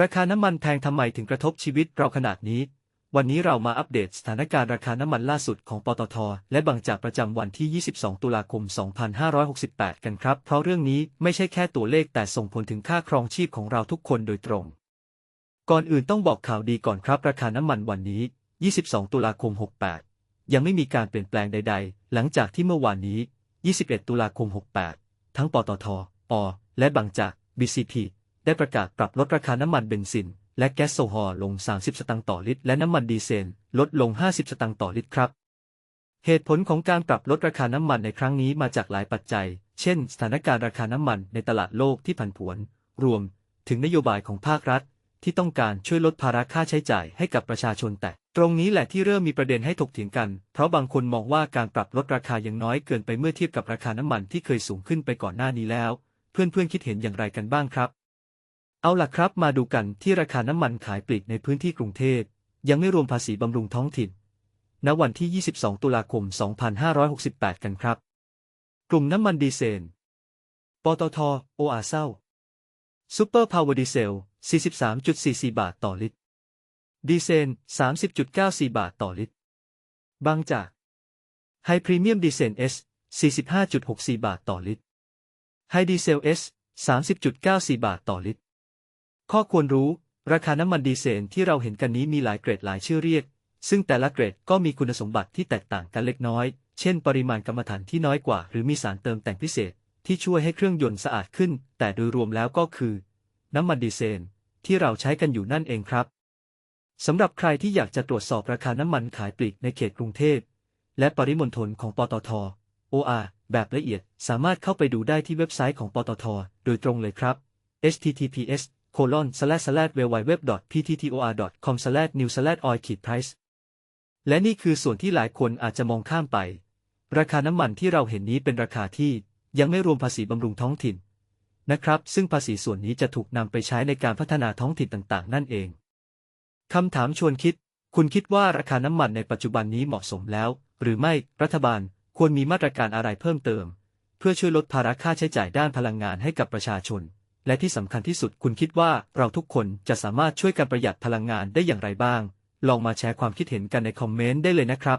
ราคาน้ำมันแพงทำไมถึงกระทบชีวิตเราขนาดนี้ วันนี้เรามาอัปเดตสถานการณ์ราคาน้ำมันล่าสุดของปตท และบางจากประจำวันที่ 22 ตุลาคม 2568 กันครับ เพราะเรื่องนี้ไม่ใช่แค่ตัวเลขแต่ส่งผลถึงค่าครองชีพของเราทุกคนโดยตรง ก่อนอื่นต้องบอกข่าวดีก่อนครับราคาน้ำมันวันนี้ 22 ตุลาคม 68 ยังไม่มีการเปลี่ยนแปลงใด ๆ หลังจากที่เมื่อวานนี้ 21 ตุลาคม 68 ทั้งปตท ป และบางจาก BCP ได้ประกาศปรับลดราคาน้ำมันเบนซิน และแก๊สโซฮอลลง 30 สตางค์ต่อลิตร และน้ำมันดีเซลลดลง 50 สตางค์ต่อลิตรครับ เหตุผลของการปรับลดราคาน้ำมันในครั้งนี้มาจากหลายปัจจัย เช่น สถานการณ์ราคาน้ำมันในตลาดโลกที่ผันผวน รวมถึงนโยบายของภาครัฐ ที่ต้องการช่วยลดภาระค่าใช้จ่ายให้กับประชาชนแต่ ตรงนี้แหละที่เริ่มมีประเด็นให้ถกเถียงกัน เพราะบางคนมองว่าการปรับลดราคายังน้อยเกินไปเมื่อเทียบกับราคาน้ำมันที่เคยสูงขึ้นไปก่อนหน้านี้แล้ว เพื่อนๆคิดเห็นอย่างไรกันบ้างครับ เอาล่ะครับมาดูกันที่ราคาน้ำมันขายปลีกในพื้นที่กรุงเทพ ยังไม่รวมภาษีบำรุงท้องถิ่น ณ วันที่ 22 ตุลาคม 2568 กันครับ กลุ่มน้ำมันดีเซล ปตท โออาเซาซูเปอร์พาวเวอร์ดีเซล 43.44 บาทต่อลิตร ดีเซล 30.94 บาทต่อลิตร บางจาก ไฮพรีเมียมดีเซล S 45.64 บาทต่อลิตร ไฮดีเซล S 30.94 บาทต่อลิตร ข้อควรรู้ ราคาน้ำมันดีเซลที่เราเห็นกันนี้มีหลายเกรดหลายชื่อเรียก ซึ่งแต่ละเกรดก็มีคุณสมบัติที่แตกต่างกันเล็กน้อย เช่น ปริมาณกรรมฐานที่น้อยกว่า หรือมีสารเติมแต่งพิเศษ ที่ช่วยให้เครื่องยนต์สะอาดขึ้น แต่โดยรวมแล้วก็คือ น้ำมันดีเซลที่เราใช้กันอยู่นั่นเองครับสำหรับใครที่อยากจะตรวจสอบราคาน้ำมันขายปลีกในเขตกรุงเทพ และปริมณฑลของปตท OR แบบละเอียดสามารถเข้าไปดูได้ที่เว็บไซต์ของปตท โดยตรงเลยครับ https colon slash slash www pttor com slash new slash oil price และนี่คือส่วนที่หลายคนอาจจะมองข้ามไป ราคาน้ำมันที่เราเห็นนี้เป็นราคาที่ยังไม่รวมภาษีบำรุงท้องถิ่น นะครับ ซึ่งภาษีส่วนนี้จะถูกนำไปใช้ในการพัฒนาท้องถิ่นต่างๆ นั่นเองคำถามชวนคิด คุณคิดว่าราคาน้ำมันในปัจจุบันนี้เหมาะสมแล้ว หรือไม่รัฐบาลควรมีมาตรการอะไรเพิ่มเติม เพื่อช่วยลดภาระค่าใช้จ่ายด้านพลังงานให้กับประชาชน และที่สำคัญที่สุดคุณคิดว่าเราทุกคนจะสามารถช่วยกันประหยัดพลังงานได้อย่างไรบ้าง ลองมาแชร์ความคิดเห็นกันในคอมเมนต์ได้เลยนะครับ